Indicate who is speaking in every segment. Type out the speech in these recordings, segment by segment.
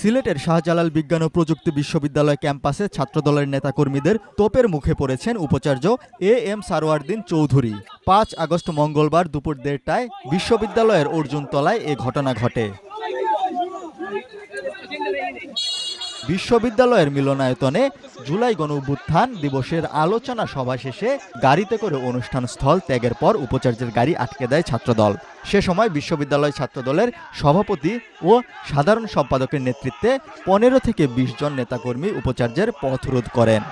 Speaker 1: সিলেটের শাহজালাল বিজ্ঞান ও প্রযুক্তি বিশ্ববিদ্যালয় ক্যাম্পাসে ছাত্রদলের নেতাকর্মীদের তোপের মুখে পড়েছেন উপাচার্য এ এম সারোয়ারদিন চৌধুরী। পাঁচ আগস্ট মঙ্গলবার দুপুর দেড়টায় বিশ্ববিদ্যালয়ের অর্জুনতলায় এ ঘটনা ঘটে। বিশ্ববিদ্যালয়ের মিলনায়তনে জুলাই গণ অভ্যুত্থান দিবসের আলোচনা সভা শেষে গাড়িতে করে অনুষ্ঠান স্থল ত্যাগের পর উপাচার্যের গাড়ি আটকে দেয় ছাত্রদল। সে সময় বিশ্ববিদ্যালয় ছাত্রদলের সভাপতি ও সাধারণ সম্পাদকের নেতৃত্বে পনেরো থেকে বিশ জন নেতাকর্মী উপাচার্যের পথরোধ করেন।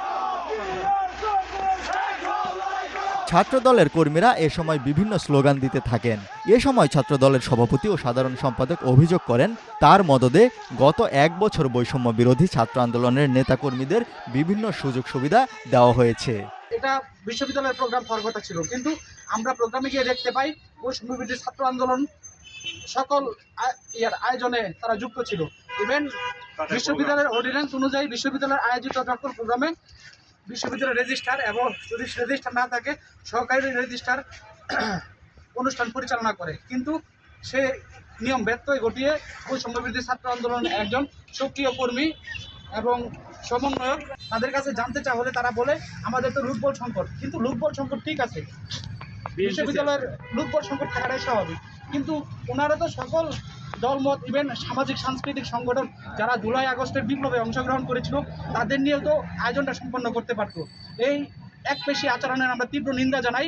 Speaker 1: ছাত্রদলের কর্মীরা এ সময় বিভিন্ন স্লোগান দিতে থাকেন। এ সময় ছাত্রদলের সভাপতি ও সাধারণ সম্পাদক অভিযোগ করেন তার মদদে গত এক বছর বৈষম্য বিরোধী ছাত্র আন্দোলনের নেতাকর্মীদের বিভিন্ন সুযোগ সুবিধা দেওয়া হয়েছে।
Speaker 2: এটা বিশ্ববিদ্যালয়ের প্রোগ্রাম হওয়ার ছিল কিন্তু আমরা প্রোগ্রামে গিয়ে দেখতে পাই বৈষম্যবিরোধী ছাত্র আন্দোলন সকল ইয়ার আয়োজনে তারা যুক্ত ছিল। ইভেন বিশ্ববিদ্যালয়ের অর্ডিন্যান্স অনুযায়ী বিশ্ববিদ্যালয়ের আয়োজিত সকল প্রোগ্রামে বিশ্ববিদ্যালয়ের রেজিস্ট্রার এবং যদি রেজিস্ট্রার না থাকে সহকারী রেজিস্ট্রার অনুষ্ঠান পরিচালনা করে। কিন্তু সে নিয়ম ব্যত্যয় ঘটিয়ে বৈষম্যবিরোধী ছাত্র আন্দোলনের একজন সক্রিয় কর্মী এবং সমন্বয়ক। তাদের কাছে জানতে চা হলে তারা বলে আমাদের তো লোকবল সংকট। কিন্তু লোকবল সংকট ঠিক আছে। বিশ্ববিদ্যালয়ের লোকবল সংকট থাকাটাই স্বাভাবিক। কিন্তু ওনারা তো সকল দলমত ইভেন সামাজিক সাংস্কৃতিক সংগঠন যারা জুলাই আগস্টের বিপ্লবে অংশগ্রহণ করেছিল তাদের নিয়েও তো আয়োজনটা সম্পন্ন করতে পারতো। এই এক পেশি আচরণের আমরা তীব্র নিন্দা জানাই।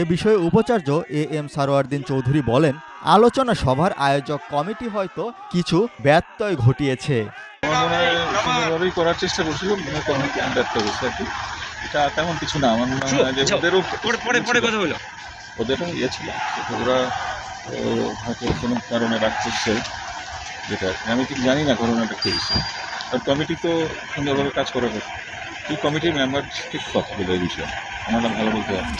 Speaker 1: এ বিষয়ে উপাচার্য এ এম সারোয়ারদিন চৌধুরী বলেন আলোচনা সভার আয়োজক কমিটি হয়তো কিছু ব্যত্যয় ঘটিয়েছে।
Speaker 3: আমার সুন্দরভাবেই করার চেষ্টা করছিল কমিটি ব্যর্থ হয়েছে আর কি। এটা তেমন কিছু না আমার মনে হয় যে ওদেরও
Speaker 4: পরে পরে পরে কথা হলো
Speaker 3: ওদেরও ইয়ে ছিল ওরা ও, হয়তো কোনো কারণে রাখতেছে যেটা আমি ঠিক জানি না ঘটনাটা খেয়েছে আর কমিটি তো সুন্দরভাবে কাজ করে এই কমিটির মেম্বার ঠিক কথা বলে এই বিষয়ে? আমরা ভালো বলতে পারি